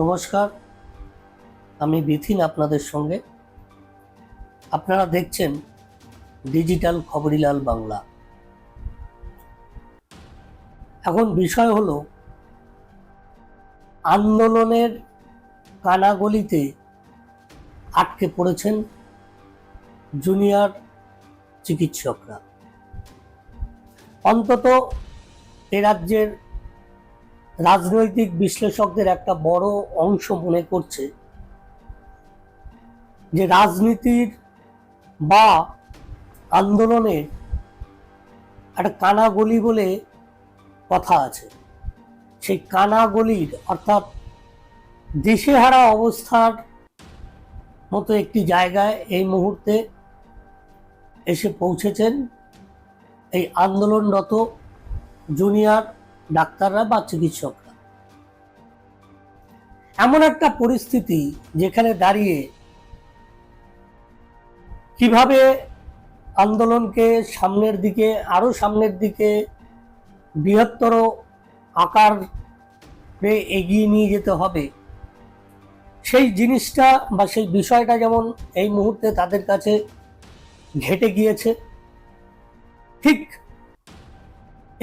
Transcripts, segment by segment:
নমস্কার, আমি বিথিন আপনাদের সঙ্গে। আপনারা দেখছেন ডিজিটাল খবরিলাল বাংলা। এখন বিষয় হলো, আন্দোলনের কানাগলিতে আটকে পড়েছেন জুনিয়র চিকিৎসকরা। অন্তত এ রাজ্যের রাজনৈতিক বিশ্লেষকদের একটা বড় অংশ মনে করছে যে রাজনীতির বা আন্দোলনের একটা কানাগলি বলে কথা আছে। সেই কানাগলির অর্থাৎ দিশেহারা অবস্থার মতো একটি জায়গায় এই মুহূর্তে এসে পৌঁছেছেন এই আন্দোলনরত জুনিয়র ডাক্তাররা বা চিকিৎসকরা। এমন একটা পরিস্থিতি যেখানে দাঁড়িয়ে কীভাবে আন্দোলনকে সামনের দিকে, আরও সামনের দিকে বৃহত্তর আকার এগিয়ে নিয়ে যেতে হবে, সেই জিনিসটা বা সেই বিষয়টা যেমন এই মুহূর্তে তাদের কাছে ঘেটে গিয়েছে, ঠিক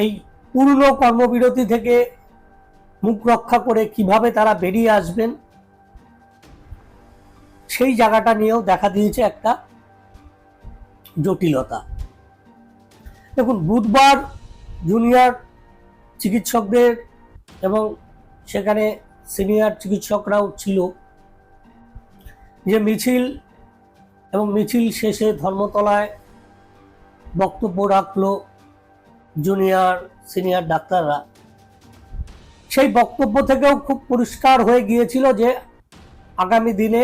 এই পূর্ণ কর্মবিরতি থেকে মুখ রক্ষা করে কীভাবে তারা বেরিয়ে আসবেন, সেই জায়গাটা নিয়েও দেখা দিয়েছে একটা জটিলতা। দেখুন, বুধবার জুনিয়র চিকিৎসকদের এবং সেখানে সিনিয়র চিকিৎসকরাও ছিল। যে মিছিল এবং মিছিল শেষে ধর্মতলায় বক্তব্য রাখল জুনিয়র সিনিয়র ডাক্তাররা। সেই বক্তব্য থেকেও খুব পরিষ্কার হয়ে গিয়েছিল যে আগামী দিনে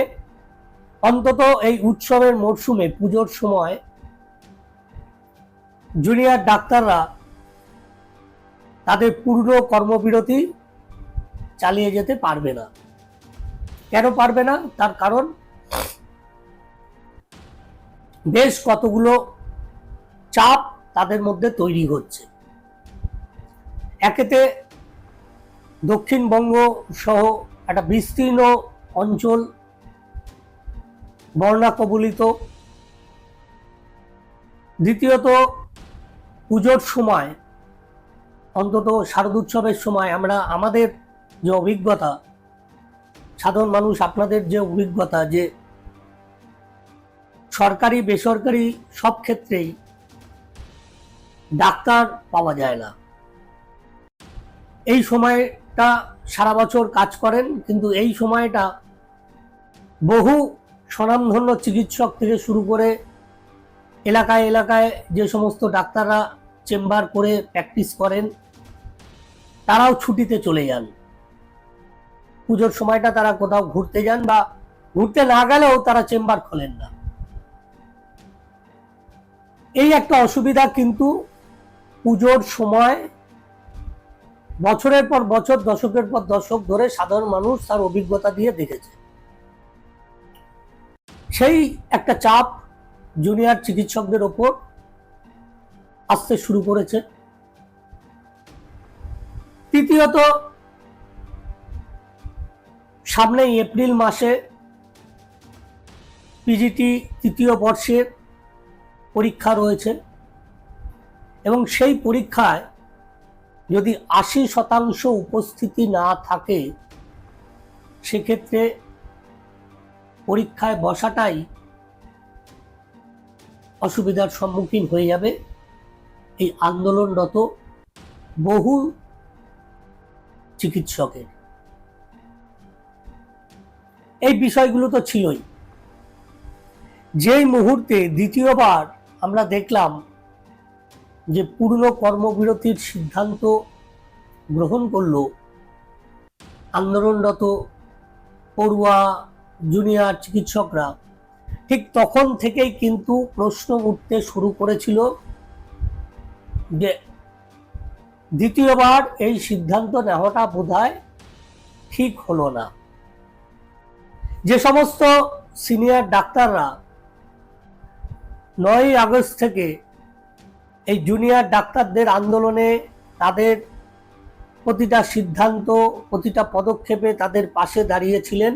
অন্তত এই উৎসবের মরশুমে, পুজোর সময় জুনিয়র ডাক্তাররা তাদের পূর্ণ কর্মবিরতি চালিয়ে যেতে পারবে না। কেন পারবে না? তার কারণ বেশ কতগুলো চাপ তাদের মধ্যে তৈরি হচ্ছে। একেতে দক্ষিণবঙ্গ সহ একটা বিস্তীর্ণ অঞ্চল বর্ণা কবলিত দ্বিতীয়ত, পুজোর সময়, অন্তত শারদোৎসবের সময় আমরা আমাদের যে অভিজ্ঞতা, সাধারণ মানুষ আপনাদের যে অভিজ্ঞতা যে সরকারি, বেসরকারি সব ক্ষেত্রেই ডাক্তার পাওয়া যায় না। এই সময়টা সারা বছর কাজ করেন, কিন্তু এই সময়টা বহু স্বনামধন্য চিকিৎসক থেকে শুরু করে এলাকায় এলাকায় যে সমস্ত ডাক্তাররা চেম্বার করে প্র্যাকটিস করেন, তারাও ছুটিতে চলে যান। পুজোর সময়টা তারা কোথাও ঘুরতে যান বা ঘুরতে না গেলেও তারা চেম্বার খোলেন না। এই একটা অসুবিধা কিন্তু পুজোর সময় বছরের পর বছর, দশকের পর দশক ধরে সাধারণ মানুষ তার অভিজ্ঞতা দিয়ে দেখেছে। সেই একটা চাপ জুনিয়র চিকিৎসকদের ওপর আসতে শুরু করেছে। তৃতীয়ত, সামনেই এপ্রিল মাসে পিজিটি তৃতীয় বর্ষের পরীক্ষা রয়েছে এবং সেই পরীক্ষায় যদি আশি শতাংশ উপস্থিতি না থাকে, সেক্ষেত্রে পরীক্ষায় বসাটাই অসুবিধার সম্মুখীন হয়ে যাবে। এই আন্দোলনরত বহু চিকিৎসকের। এই বিষয়গুলো তো ছিলই। যেই মুহূর্তে দ্বিতীয়বার আমরা দেখলাম যে পূর্ণ কর্মবিরতির সিদ্ধান্ত গ্রহণ করল আন্দোলনরত পড়ুয়া জুনিয়র চিকিৎসকরা, ঠিক তখন থেকেই কিন্তু প্রশ্ন উঠতে শুরু করেছিল যে দ্বিতীয়বার এই সিদ্ধান্ত নেওয়াটা বোধহয় ঠিক হলো না। যে সমস্ত সিনিয়র ডাক্তাররা নয়ই আগস্ট থেকে এই জুনিয়র ডাক্তারদের আন্দোলনে তাদের প্রতিটা সিদ্ধান্ত, প্রতিটা পদক্ষেপে তাদের পাশে দাঁড়িয়েছিলেন।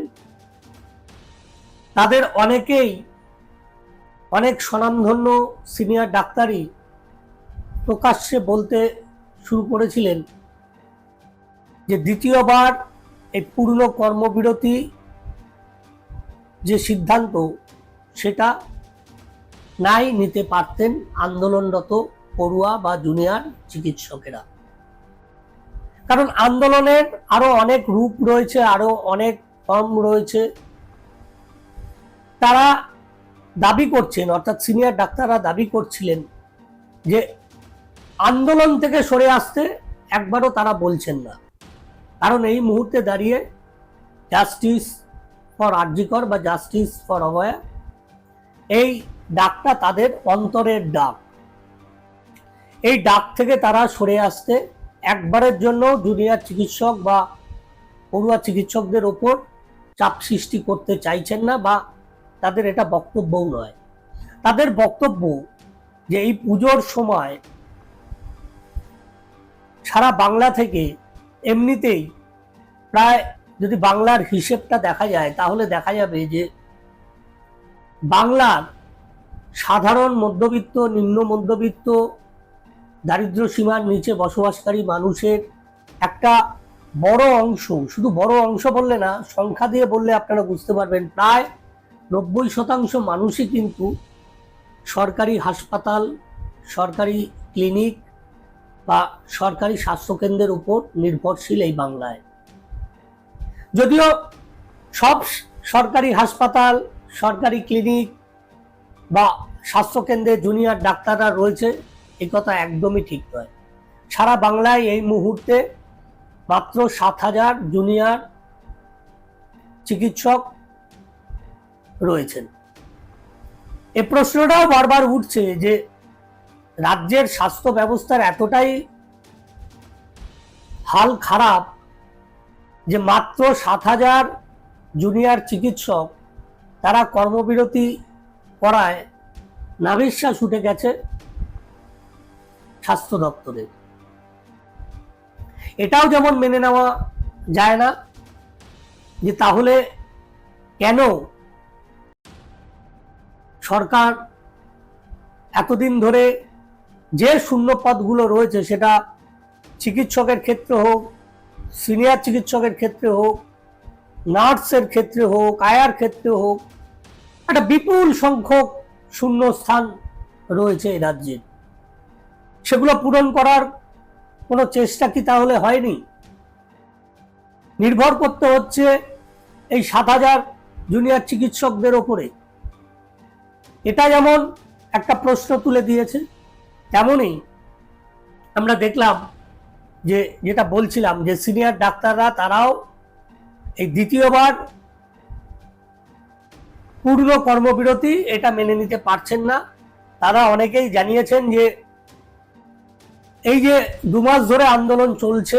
তাদের অনেকেই অনেক স্বনামধন্য সিনিয়র ডাক্তারই প্রকাশ্যে বলতে শুরু করেছিলেন যে দ্বিতীয়বার এই পূর্ণ কর্মবিরতি যে সিদ্ধান্ত, সেটা নাই নিতে পারতেন আন্দোলনরত পড়ুয়া বা জুনিয়র চিকিৎসকেরা। কারণ আন্দোলনের আরও অনেক রূপ রয়েছে, আরও অনেক ফর্ম রয়েছে। তারা দাবি করছেন, অর্থাৎ সিনিয়র ডাক্তাররা দাবি করছিলেন যে আন্দোলন থেকে সরে আসতে একবারও তারা বলছেন না। কারণ এই মুহূর্তে দাঁড়িয়ে জাস্টিস ফর আর্জিকর বা জাস্টিস ফর অভয়া এই ডাকটা তাদের অন্তরের ডাক। এই ডাক থেকে তারা সরে আসতে একবারের জন্য জুনিয়র চিকিৎসক বা পড়ুয়া চিকিৎসকদের ওপর চাপ সৃষ্টি করতে চাইছেন না বা তাদের এটা বক্তব্যও নয়। তাদের বক্তব্য যে এই পুজোর সময় সারা বাংলা থেকে এমনিতেই প্রায় যদি বাংলার হিসেবটা দেখা যায়, তাহলে দেখা যাবে যে বাংলার সাধারণ মধ্যবিত্ত, নিম্ন মধ্যবিত্ত দারিদ্র সীমার নিচে বসবাসকারী মানুষের একটা বড় অংশ, শুধু বড় অংশ বললে না, সংখ্যা দিয়ে বললে আপনারা বুঝতে পারবেন, প্রায় নব্বই শতাংশ মানুষই কিন্তু সরকারি হাসপাতাল, সরকারি ক্লিনিক বা সরকারি স্বাস্থ্যকেন্দ্রের উপর নির্ভরশীল এই বাংলায়। যদিও সব সরকারি হাসপাতাল, সরকারি ক্লিনিক বা স্বাস্থ্যকেন্দ্রে জুনিয়র ডাক্তাররা রয়েছে এই কথা একদমই ঠিক নয়। সারা বাংলায় এই মুহূর্তে মাত্র সাত হাজার জুনিয়র চিকিৎসক রয়েছেন। এ প্রশ্নটাও বারবার উঠছে যে রাজ্যের স্বাস্থ্য ব্যবস্থার এতটাই হাল খারাপ যে মাত্র সাত হাজার জুনিয়র চিকিৎসক তারা কর্মবিরতি করায় নাভিশ্বাস উঠে গেছে। স্বাস্থ্য দপ্তরের। এটাও যেমন মেনে নেওয়া যায় না, যে তাহলে কেন সরকার এতদিন ধরে যে শূন্য পদগুলো রয়েছে, সেটা চিকিৎসকের ক্ষেত্রে হোক, সিনিয়র চিকিৎসকের ক্ষেত্রে হোক, নার্সের ক্ষেত্রে হোক, আয়ার ক্ষেত্রে হোক, একটা বিপুল সংখ্যক শূন্য স্থান রয়েছে এই রাজ্যে। সেগুলো পূরণ করার কোনো চেষ্টা কি তাহলে হয়নি? নির্ভর করতে হচ্ছে এই সাত হাজার জুনিয়র চিকিৎসকদের ওপরে। এটা যেমন একটা প্রশ্ন তুলে দিয়েছে, তেমনই আমরা দেখলাম যে, যেটা বলছিলাম যে সিনিয়র ডাক্তাররা তারাও এই দ্বিতীয়বার পূর্ণ কর্মবিরতি এটা মেনে নিতে পারছেন না। তারা অনেকেই জানিয়েছেন যে এই যে দু মাস ধরে আন্দোলন চলছে,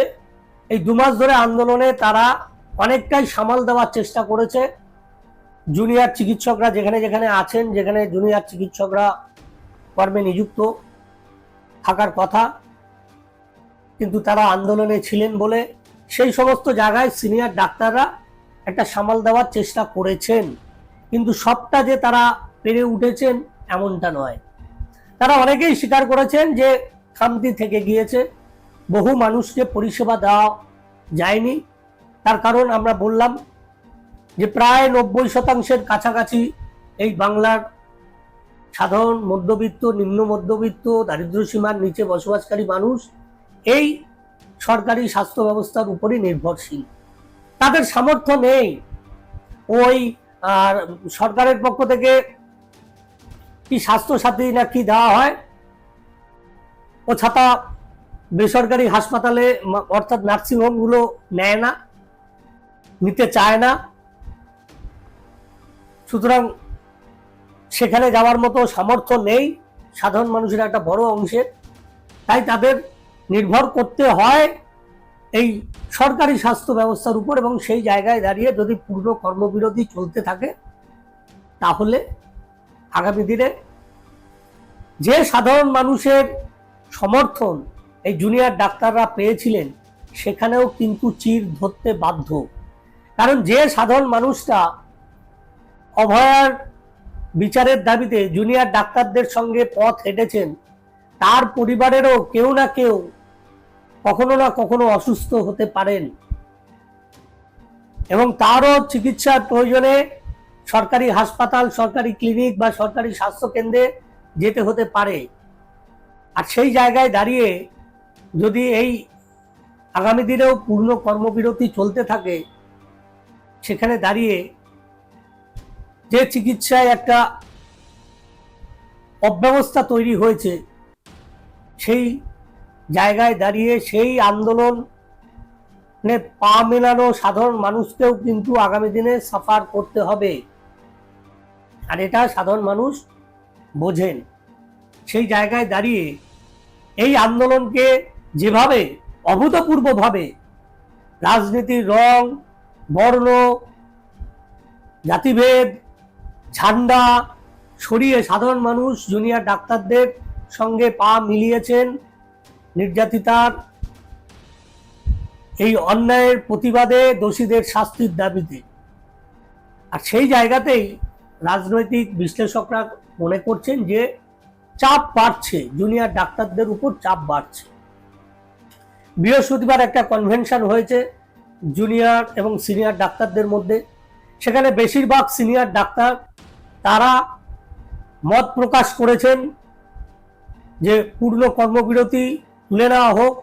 এই দু মাস ধরে আন্দোলনে তারা অনেকটাই সামাল দেওয়ার চেষ্টা করেছে। জুনিয়র চিকিৎসকরা যেখানে যেখানে আছেন, যেখানে জুনিয়র চিকিৎসকরা কর্মে নিযুক্ত থাকার কথা, কিন্তু তারা আন্দোলনে ছিলেন বলে সেই সমস্ত জায়গায় সিনিয়র ডাক্তাররা একটা সামাল দেওয়ার চেষ্টা করেছেন। কিন্তু সবটা যে তারা পেরে উঠেছেন এমনটা নয়। তারা অনেকেই স্বীকার করেছেন যে খামতি থেকে গিয়েছে। বহু মানুষকে পরিষেবা দেওয়া যায়নি। তার কারণ আমরা বললাম যে প্রায় নব্বই শতাংশের কাছাকাছি এই বাংলার সাধারণ মধ্যবিত্ত, নিম্ন মধ্যবিত্ত, দারিদ্র সীমার নিচে বসবাসকারী মানুষ এই সরকারি স্বাস্থ্য ব্যবস্থার উপরই নির্ভরশীল। তাদের সামর্থ্য নেই। ওই, আর সরকারের পক্ষ থেকে কি স্বাস্থ্যসাথী না কি দেওয়া হয়? ও ছাতা বেসরকারি হাসপাতালে অর্থাৎ নার্সিংহোমগুলো নেয় না, নিতে চায় না। সুতরাং সেখানে যাওয়ার মতো সামর্থ্য নেই সাধারণ মানুষের একটা বড় অংশের তাই তাদের নির্ভর করতে হয় এই সরকারি স্বাস্থ্য ব্যবস্থার উপর এবং সেই জায়গায় দাঁড়িয়ে যদি পূর্ণ কর্মবিরতি চলতে থাকে, তাহলে আগামী দিনে যে সাধারণ মানুষের সমর্থন এই জুনিয়র ডাক্তাররা পেয়েছিলেন, সেখানেও কিন্তু চির ধরতে বাধ্য। কারণ যে সাধারণ মানুষটা অভয়ার বিচারের দাবিতে জুনিয়র ডাক্তারদের সঙ্গে পথ হেঁটেছেন, তার পরিবারেরও কেউ না কেউ কখনো না কখনো অসুস্থ হতে পারেন। এবং তারও চিকিৎসার প্রয়োজনে সরকারি হাসপাতাল, সরকারি ক্লিনিক বা সরকারি স্বাস্থ্য কেন্দ্রে যেতে হতে পারে। আর সেই জায়গায় দাঁড়িয়ে যদি এই আগামী দিনেও পূর্ণ কর্মবিরতি চলতে থাকে, সেখানে দাঁড়িয়ে যে চিকিৎসায় একটা অব্যবস্থা তৈরি হয়েছে, সেই জায়গায় দাঁড়িয়ে সেই আন্দোলন পা মেলানো সাধারণ মানুষকেও কিন্তু আগামী দিনে সাফার করতে হবে। আর এটা সাধারণ মানুষ বোঝেন। সেই জায়গায় দাঁড়িয়ে এই আন্দোলনকে যেভাবে অভূতপূর্বভাবে রাজনীতির রং, বর্ণ, জাতিভেদ, ঝান্ডা সরিয়ে সাধারণ মানুষ, জুনিয়র ডাক্তারদের সঙ্গে পা মিলিয়েছেন নির্যাতিতার এই অন্যায়ের প্রতিবাদে দোষীদের শাস্তির দাবিতে। আর সেই জায়গাতেই রাজনৈতিক বিশ্লেষকরা মনে করছেন যে চাপ বাড়ছে জুনিয়র ডাক্তারদের উপর চাপ বাড়ছে। বৃহস্পতিবার একটা কনভেনশন হয়েছে জুনিয়র এবং সিনিয়র ডাক্তারদের মধ্যে। সেখানে বেশিরভাগ সিনিয়র ডাক্তার তারা মত প্রকাশ করেছেন যে পূর্ণ কর্মবিরতি তুলে নেওয়া হোক।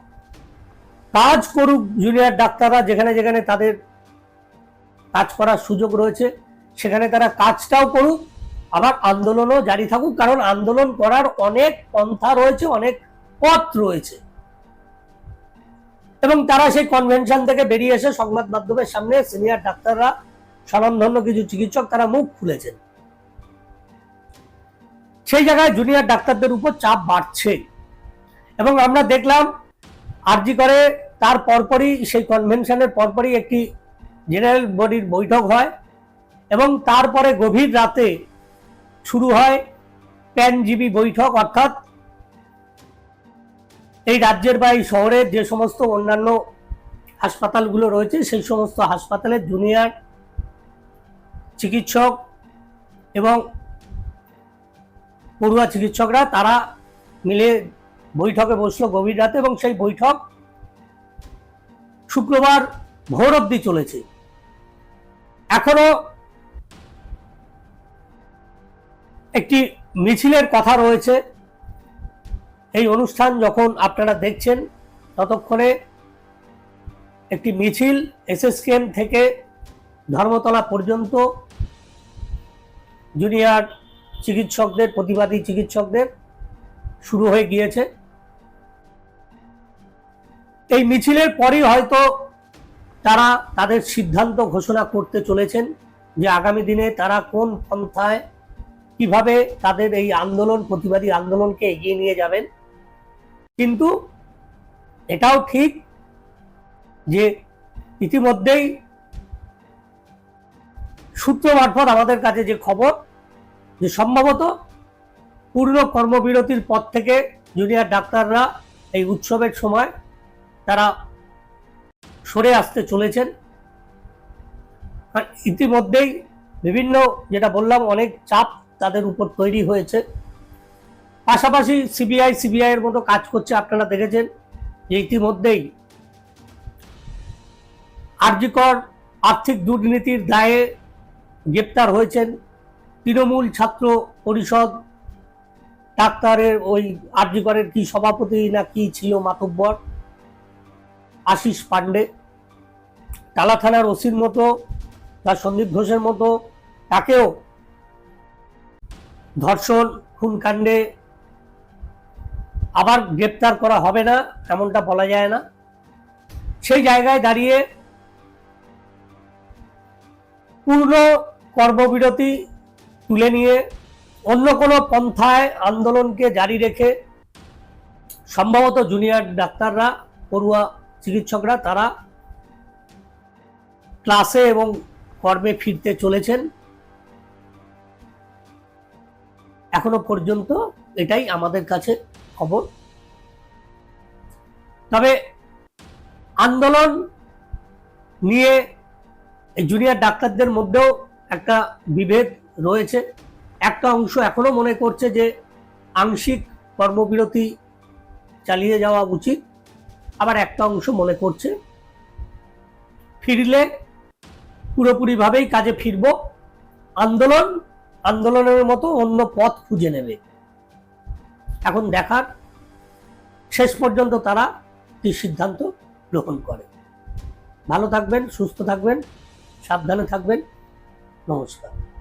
কাজ করুক জুনিয়র ডাক্তাররা, যেখানে যেখানে তাদের কাজ করার সুযোগ রয়েছে, সেখানে তারা কাজটাও করুক। আবার আন্দোলনও জারি থাকুক, কারণ আন্দোলন করার অনেক পন্থা রয়েছে, অনেক পথ রয়েছে। এবং তারা সেই কনভেনশন থেকে বেরিয়ে এসে সংবাদ মাধ্যমের সামনে সিনিয়র ডাক্তাররা স্বনামধন্য কিছু চিকিৎসক তারা মুখ খুলেছেন। সেই জায়গায় জুনিয়র ডাক্তারদের উপর চাপ বাড়ছে। এবং আমরা দেখলাম, আরজি করে তার পরপরই, সেই কনভেনশনের পরপরই একটি জেনারেল বডির বৈঠক হয়। এবং তারপরে গভীর রাতে শুরু হয় প্যানজীবী বৈঠক, অর্থাৎ এই রাজ্যের বা এই শহরের যে সমস্ত অন্যান্য হাসপাতালগুলো রয়েছে, সেই সমস্ত হাসপাতালের জুনিয়র চিকিৎসক এবং পড়ুয়া চিকিৎসকরা, তারা মিলে বৈঠকে বসল গভীর রাতে এবং সেই বৈঠক শুক্রবার ভোর অব্দি চলেছে। এখনও একটি মিছিলের কথা রয়েছে। এই অনুষ্ঠান যখন আপনারা দেখছেন, ততক্ষণে একটি মিছিল এসএসকেএম থেকে ধর্মতলা পর্যন্ত জুনিয়র চিকিৎসকদের, প্রতিবাদী চিকিৎসকদের শুরু হয়ে গিয়েছে। এই মিছিলের পরই হয়তো তারা তাদের সিদ্ধান্ত ঘোষণা করতে চলেছেন যে আগামী দিনে তারা কোন পন্থায় কীভাবে তাদের এই আন্দোলন, প্রতিবাদী আন্দোলনকে এগিয়ে নিয়ে যাবেন। কিন্তু এটাও ঠিক যে ইতিমধ্যেই সূত্র মারফত আমাদের কাছে যে খবর, যে সম্ভবত পূর্ণ কর্মবিরতির পর থেকে জুনিয়র ডাক্তাররা এই উৎসবের সময় তারা সরে আসতে চলেছেন। ইতিমধ্যেই বিভিন্ন, যেটা বললাম, অনেক চাপ তাদের উপর তৈরি হয়েছে। পাশাপাশি সিবিআই সিবিআই এর মতো কাজ করছে আপনারা দেখেছেন যে ইতিমধ্যেই আর্যিকর আর্থিক দুর্নীতির দায়ে গ্রেপ্তার হয়েছেন তৃণমূল ছাত্র পরিষদ। ডাক্তারের ওই আর্যিকরের কি সভাপতি না কি ছিল মাতব্বর? আশিস পান্ডে। টালা থানার ওসির মতো বা সন্দীপ ঘোষের মতো তাকেও ধর্ষণ, খুনকাণ্ডে আবার গ্রেপ্তার করা হবে না, এমনটা বলা যায় না। সেই জায়গায় দাঁড়িয়ে পূর্ণ কর্মবিরতি তুলে নিয়ে অন্য কোনো পন্থায় আন্দোলনকে জারি রেখে সম্ভবত জুনিয়র ডাক্তাররা, পড়ুয়া চিকিৎসকরা, তারা ক্লাসে এবং কর্মে ফিরতে চলেছেন। এখনও পর্যন্ত এটাই আমাদের কাছে খবর। তবে আন্দোলন নিয়ে জুনিয়র ডাক্তারদের মধ্যেও একটা বিভেদ রয়েছে। একটা অংশ এখনও মনে করছে যে আংশিক কর্মবিরতি চালিয়ে যাওয়া উচিত। আবার একটা অংশ মনে করছে, ফিরলে পুরোপুরিভাবেই কাজে ফিরব। আন্দোলন আন্দোলনের মতো অন্য পথ খুঁজে নেবে। এখন দেখার শেষ পর্যন্ত তারা কি সিদ্ধান্ত গ্রহণ করে। ভালো থাকবেন, সুস্থ থাকবেন, সাবধানে থাকবেন। নমস্কার।